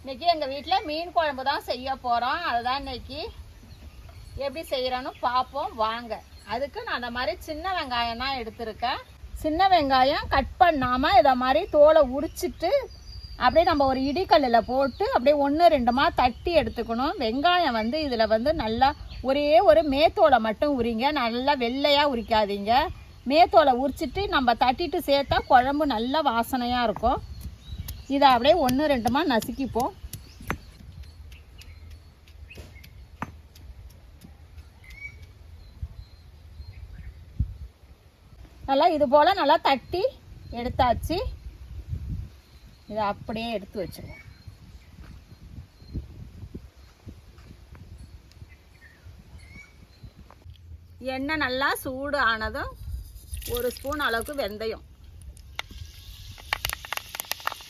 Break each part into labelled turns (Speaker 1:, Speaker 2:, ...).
Speaker 1: இன்னைக்கு எங்கள் வீட்டில் மீன் குழம்பு தான் செய்ய போகிறோம் அதுதான் இன்னைக்கு. எப்படி செய்கிறோன்னு பார்ப்போம் வாங்க. அதுக்கு நான் அந்த மாதிரி சின்ன வெங்காயம் தான் எடுத்திருக்கேன். சின்ன வெங்காயம் கட் பண்ணாமல் இதை மாதிரி தோலை உரிச்சிட்டு அப்படியே நம்ம ஒரு இடிக்கல்லில் போட்டு அப்படியே ஒன்று ரெண்டுமா தட்டி எடுத்துக்கணும். வெங்காயம் வந்து இதில் வந்து நல்லா ஒரே ஒரு மேத்தோலை மட்டும் உரிங்க. நல்லா வெள்ளையாக உரிக்காதீங்க. மேத்தோலை உரிச்சிட்டு நம்ம தட்டிட்டு சேர்த்தா குழம்பு நல்லா வாசனையாக இருக்கும். இதை அப்படியே ஒன்று ரெண்டுமா நசுக்கிப்போம். நல்லா இது போல் நல்லா தட்டி எடுத்தாச்சு. இதை அப்படியே எடுத்து வச்சுருவோம். எண்ணெய் நல்லா சூடு ஆனதும் ஒரு ஸ்பூன் அளவுக்கு வெந்தயம்.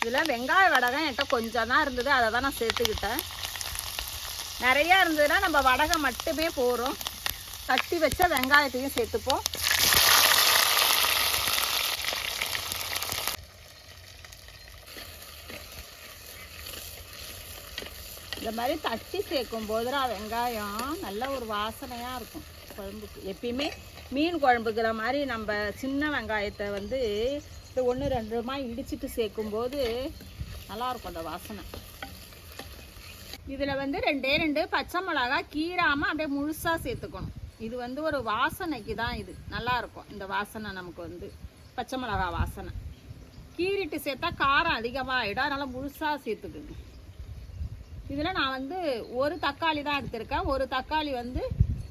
Speaker 1: இதில் வெங்காய வடகம் என்கிட்ட கொஞ்சம் தான் இருந்தது அதை தான் நான் சேர்த்துக்கிட்டேன். நிறையா இருந்ததுன்னா நம்ம வடகம் மட்டுமே போகிறோம் தட்டி வச்ச வெங்காயத்தையும் சேர்த்துப்போம். இந்த மாதிரி தட்டி சேர்க்கும் போதுலாம் வெங்காயம். நல்ல ஒரு வாசனையாக இருக்கும் குழம்புக்கு. எப்பயுமே மீன் குழம்புக்கிற மாதிரி நம்ம சின்ன வெங்காயத்தை வந்து இந்த ஒன்று ரெண்டுமா இடிச்சிட்டு சேர்க்கும்போது நல்லாயிருக்கும் அந்த வாசனை. இதில் வந்து ரெண்டே ரெண்டு பச்சை மிளகா கீராமல் அப்படியே முழுசாக சேர்த்துக்கணும். இது வந்து ஒரு வாசனைக்கு தான் இது. நல்லாயிருக்கும் இந்த வாசனை நமக்கு வந்து. பச்சை மிளகா வாசனை. கீறிட்டு சேர்த்தா காரம் அதிகமாக ஆகிடும் அதனால் முழுசாக சேர்த்துக்குங்க இதில் நான் வந்து ஒரு தக்காளி தான் எடுத்திருக்கேன். ஒரு தக்காளி வந்து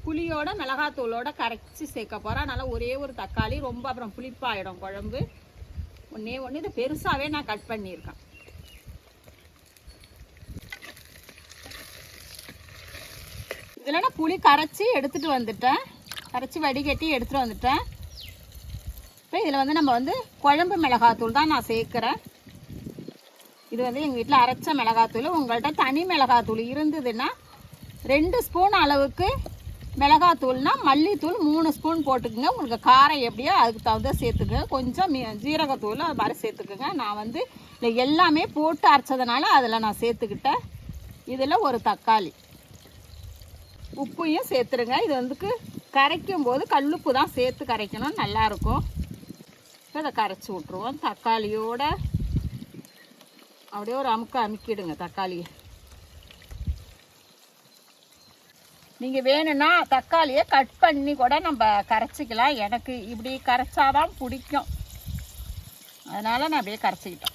Speaker 1: புளியோட மிளகாத்தூளோட கரைச்சி சேர்க்க போகிறேன் அதனால் ஒரே ஒரு தக்காளி ரொம்ப அப்புறம் புளிப்பாயிடும் குழம்பு. ஒன்றே ஒன்று இது பெருசாகவே நான் கட் பண்ணியிருக்கேன். இதில் நான் புளி கரைச்சி எடுத்துகிட்டு வந்துட்டேன். கரைச்சி வடிகட்டி எடுத்துகிட்டு வந்துட்டேன். இப்போ இதில் வந்து நம்ம வந்து குழம்பு மிளகாத்தூள் தான் நான் சேர்க்குறேன். இது வந்து எங்கள் வீட்டில் அரைச்ச மிளகாத்தூள். உங்கள்கிட்ட தனி மிளகாத்தூள் இருந்ததுன்னா ரெண்டு ஸ்பூன் அளவுக்கு மிளகாத்தூள்னா மல்லித்தூள் மூணு ஸ்பூன் போட்டுக்குங்க. உங்களுக்கு காரம் எப்படியோ அதுக்கு தகுந்த சேர்த்துக்குங்க. கொஞ்சம் மீ ஜீரகத்தூள் அது மாதிரி சேர்த்துக்குங்க. நான் வந்து இல்லை எல்லாமே போட்டு அரைச்சதுனால அதில் நான் சேர்த்துக்கிட்டேன் இதில் ஒரு தக்காளி. உப்பையும் சேர்த்துருங்க. இது வந்துக்கு கரைக்கும் போது கல்லுப்பு தான் சேர்த்து கரைக்கணும். நல்லாயிருக்கும் இப்போ இதை கரைச்சி விட்ருவோம் தக்காளியோட அப்படியே ஒரு அமுக்க அமுக்கிடுங்க தக்காளியை. நீங்கள் வேணும்னா தக்காளியை கட் பண்ணி கூட நம்ம கரைச்சிக்கலாம். எனக்கு இப்படி கரைச்சாதான் பிடிக்கும். அதனால் நான் அப்படியே கரைச்சிக்கிட்டேன்.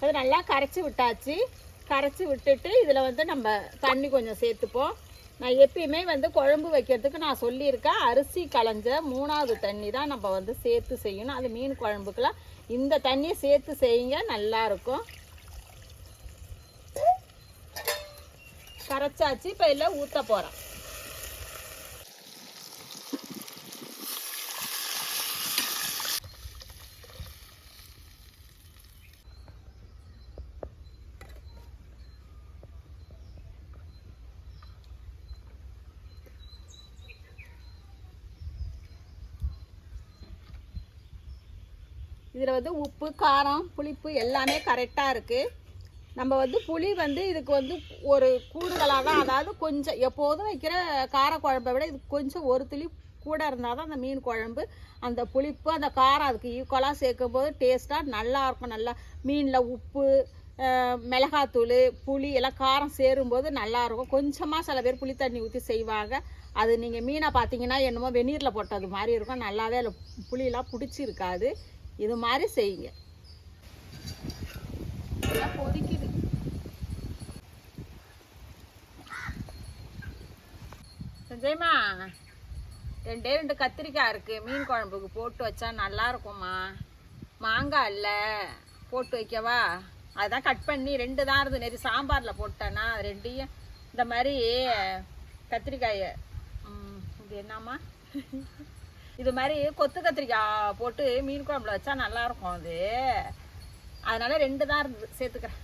Speaker 1: அது நல்லா கரைச்சி விட்டாச்சு. கரைச்சி விட்டுட்டு இதில் வந்து நம்ம தண்ணி கொஞ்சம் சேர்த்துப்போம். நான் எப்பயுமே வந்து குழம்பு வைக்கிறதுக்கு நான் சொல்லியிருக்கேன். அரிசி களைஞ்ச மூணாவது தண்ணி தான் நம்ம வந்து சேர்த்து செய்யணும். அது மீன் குழம்புக்கெலாம் இந்த தண்ணியை சேர்த்து செய்யுங்க நல்லா இருக்கும். கரைச்சாச்சு இப்போ இதில் ஊற்ற போகிறேன் இதில் வந்து உப்பு காரம் புளிப்பு எல்லாமே கரெக்டாக இருக்குது நம்ம வந்து புளி வந்து இதுக்கு வந்து ஒரு கூடுதலாக தான் அதாவது கொஞ்சம் எப்போதும் வைக்கிற காரக்குழம்பை விட இது கொஞ்சம் ஒரு துளி கூட இருந்தால் தான் அந்த மீன் குழம்பு அந்த புளிப்பு அந்த காரம் அதுக்கு ஈக்குவலாக சேர்க்கும் போது டேஸ்ட்டாக நல்லா இருக்கும். நல்லா மீனில் உப்பு மிளகாத்தூள் புளி எல்லாம் காரம் சேரும்போது நல்லாயிருக்கும் கொஞ்சமாக சில பேர் புளி தண்ணி ஊற்றி செய்வாங்க. அது நீங்கள் மீனை பார்த்தீங்கன்னா என்னமோ வெந்நீரில் போட்டது மாதிரி இருக்கும். நல்லாவே அதில் புளியெல்லாம் பிடிச்சிருக்காது. இது மாதிரி செய்யுங்க. நல்லா கொதிக்குது. சஞ்சய்மா ரெண்டே ரெண்டு கத்திரிக்காய் இருக்கு. மீன் குழம்புக்கு போட்டு வச்சா நல்லா இருக்கும்மா. மாங்காய் இல்லை போட்டு வைக்கவா? அதான் கட் பண்ணி ரெண்டு தான் இருந்து நேற்று சாம்பாரில் போட்டேன்னா அது ரெண்டையும் இந்த மாதிரி கத்திரிக்காயை இது என்னம்மா? இது மாதிரி கொத்து கத்திரிக்காய் போட்டு மீன் குழம்புல வச்சா நல்லா இருக்கும் அது. அதனால ரெண்டு தான் இருந்தது சேர்த்துக்கிறேன்.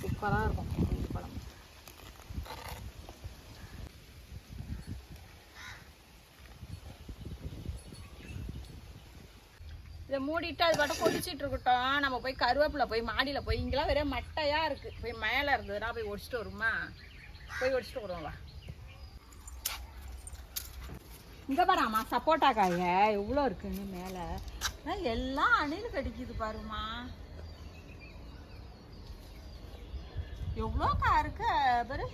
Speaker 1: சூப்பராக இருக்கும். மீன் குழம்பு. இதை மூடிட்டு அது பாட்டு கொதிச்சிட்டு இருக்கட்டும். நம்ம போய் கருவேப்பில போய் மாடியில் போய் இங்கெல்லாம் வெறும் மட்டையாக இருக்குது போய் மேலே இருந்ததுன்னா போய் ஒடிச்சிட்டு வருமா? போய் ஒடிச்சிட்டு வருவோம் இங்கே பாராம்மா சப்போட்டா காய எவ்வளோ இருக்குன்னு மேலே. எல்லாம் அணில் கடிக்குது பாருமா எவ்வளோ கா இருக்கு பாரு.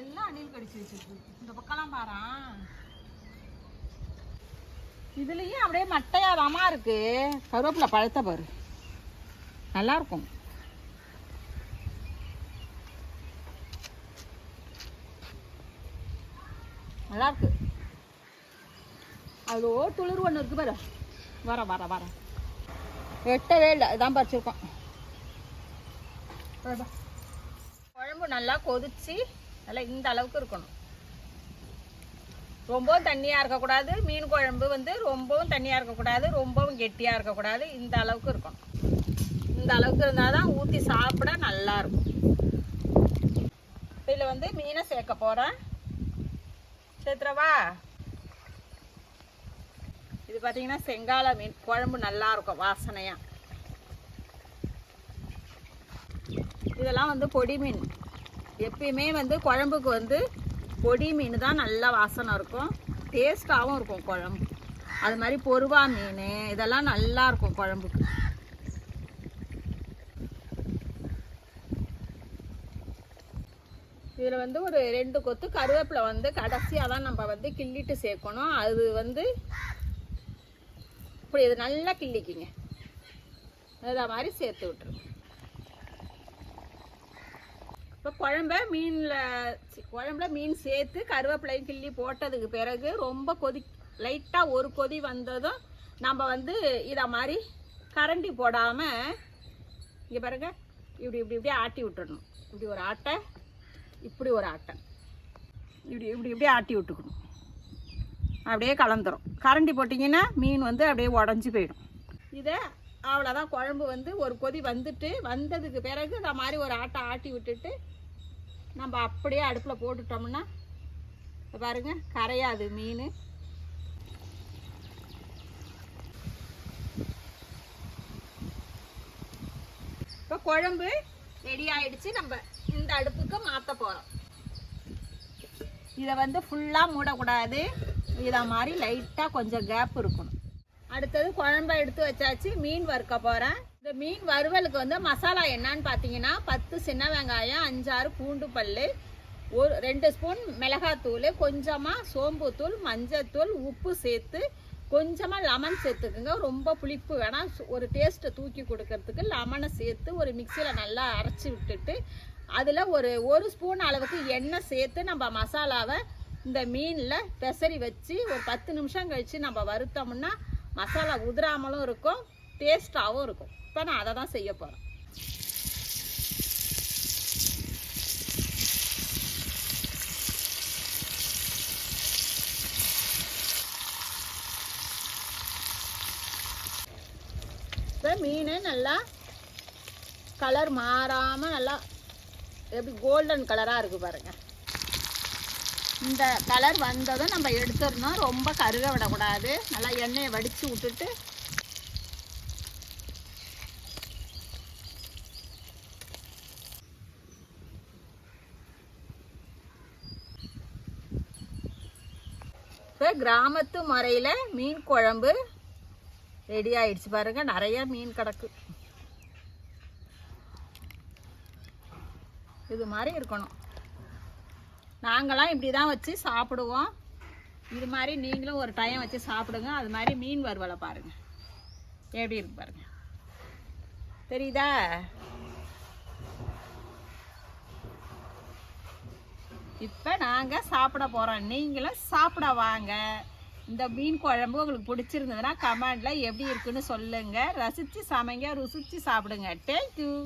Speaker 1: எல்லாம் அணில் கடிச்சு வச்சிருக்கு. இந்த பக்கம்லாம் பாரா. இதுலயும் அப்படியே மட்டையாதாமா இருக்கு. கருவேப்பிலை பழுத்த பாரு. நல்லா இருக்கும். நல்லா இருக்கு. அவ்வளோ துளிர் ஒன்று இருக்கு பாரு. வர வர வர. வெட்டவே இல்லை. இதான் பறிச்சிருக்கோம் குழம்பு நல்லா கொதிச்சு நல்லா இந்த அளவுக்கு இருக்கணும். ரொம்பவும் தண்ணியாக இருக்கக்கூடாது. மீன் குழம்பு வந்து ரொம்பவும் தண்ணியாக இருக்கக்கூடாது. ரொம்பவும் கெட்டியாக இருக்கக்கூடாது. இந்த அளவுக்கு இருக்கணும். இந்த அளவுக்கு இருந்தால் தான் ஊற்றி சாப்பிட நல்லா இருக்கும். இதில் வந்து மீனை சேர்க்க போகிறேன் சேர்த்துறவா இது பார்த்தீங்கன்னா செங்கால மீன். குழம்பு நல்லா இருக்கும் வாசனையாக இதெல்லாம் வந்து பொடி மீன். எப்பயுமே வந்து குழம்புக்கு வந்து பொடி மீன் தான் நல்லா வாசனை இருக்கும். டேஸ்ட்டாகவும் இருக்கும் குழம்பு. அது மாதிரி பொருவா மீன் இதெல்லாம் நல்லா இருக்கும் குழம்புக்கு. இதில் வந்து ஒரு ரெண்டு கொத்து கருவேப்பிலை வந்து கடைசியாக தான் நம்ம வந்து கிள்ளிட்டு சேர்க்கணும். அது வந்து இப்படி இது நல்லா கிள்ளிக்கிங்க. அதை மாதிரி சேர்த்து விட்டுருங்க. இப்போ குழம்ப மீனில் குழம்புல மீன் சேர்த்து கருவேப்பிலையும் கிள்ளி போட்டதுக்கு பிறகு ரொம்ப கொதி லைட்டாக ஒரு கொதி வந்ததும் நம்ம வந்து இதை மாதிரி கரண்டி போடாமல் இங்கே பாருங்க இப்படி இப்படி இப்படி ஆட்டி விட்டுறணும். இப்படி ஒரு ஆட்டை இப்படி ஒரு ஆட்டை. இப்படி இப்படி இப்படி ஆட்டி விட்டுக்கணும். அப்படியே கலந்துரும். கரண்டி போட்டிங்கன்னா மீன் வந்து அப்படியே உடஞ்சி போயிடும். இதை அவ்வளோதான் குழம்பு வந்து ஒரு கொதி வந்துட்டு வந்ததுக்கு பிறகு இந்த மாதிரி ஒரு ஆட்டை ஆட்டி விட்டுட்டு நம்ம அப்படியே அடுப்பில் போட்டுட்டோம்னா பாருங்க கரையாது மீன். இப்போ குழம்பு ரெடி ஆயிடுச்சு. நம்ம இந்த அடுப்புக்கு மாற்ற போகிறோம் இதை வந்து ஃபுல்லாக மூடக்கூடாது. இதை மாதிரி லைட்டாக கொஞ்சம் கேப் இருக்கணும். அடுத்தது குழம்ப எடுத்து வச்சாச்சு மீன் வறுக்க போகிறேன் இந்த மீன் வறுவலுக்கு வந்து மசாலா என்னன்னு பார்த்தீங்கன்னா பத்து சின்ன வெங்காயம் அஞ்சாறு பூண்டு பல் ஒரு ரெண்டு ஸ்பூன் மிளகாத்தூள் கொஞ்சமாக சோம்புத்தூள் மஞ்சத்தூள் உப்பு சேர்த்து கொஞ்சமாக லெமன் சேர்த்துக்குங்க. ரொம்ப புளிப்பு வேணாம். ஒரு டேஸ்ட்டை தூக்கி கொடுக்கறதுக்கு லெமனை சேர்த்து ஒரு மிக்சியில் நல்லா அரைச்சி விட்டுட்டு அதில் ஒரு ஒரு ஸ்பூன் அளவுக்கு எண்ணெய் சேர்த்து நம்ம மசாலாவை இந்த மீனில் பெசரி வச்சு ஒரு பத்து நிமிஷம் கழித்து நம்ம வறுத்தோம்னா மசாலா உதிராமலும் இருக்கும் டேஸ்ட்டாகவும் இருக்கும். இப்போ நான் அதை தான் செய்ய போகிறேன் இப்போ மீன் நல்லா கலர் மாறாமல் நல்லா எப்படி கோல்டன் கலராக இருக்குது பாருங்கள் இந்த கலர் வந்ததும் நம்ம எடுத்துடணும். ரொம்ப கருக விடக்கூடாது. நல்லா எண்ணெயை வடித்து விட்டுட்டு. இப்போ கிராமத்து முறையில் மீன் குழம்பு ரெடி ஆயிடுச்சு பாருங்க. நிறைய மீன் கிடக்கு. இது மாதிரி இருக்கணும். நாங்களாம் இப்படி தான் வச்சு சாப்பிடுவோம். இது மாதிரி நீங்களும் ஒரு டைம் வச்சு சாப்பிடுங்க. அது மாதிரி மீன் வறுவலை பாருங்கள் எப்படி இருக்கு பாருங்க. தெரியுதா? இப்போ நாங்கள் சாப்பிட போகிறோம் நீங்களும் சாப்பிட வாங்க. இந்த மீன் குழம்பு உங்களுக்கு பிடிச்சிருந்ததுன்னா கமெண்டில் எப்படி இருக்குன்னு சொல்லுங்கள் ரசித்து சமைங்க ருசிச்சு சாப்பிடுங்க. Thank you you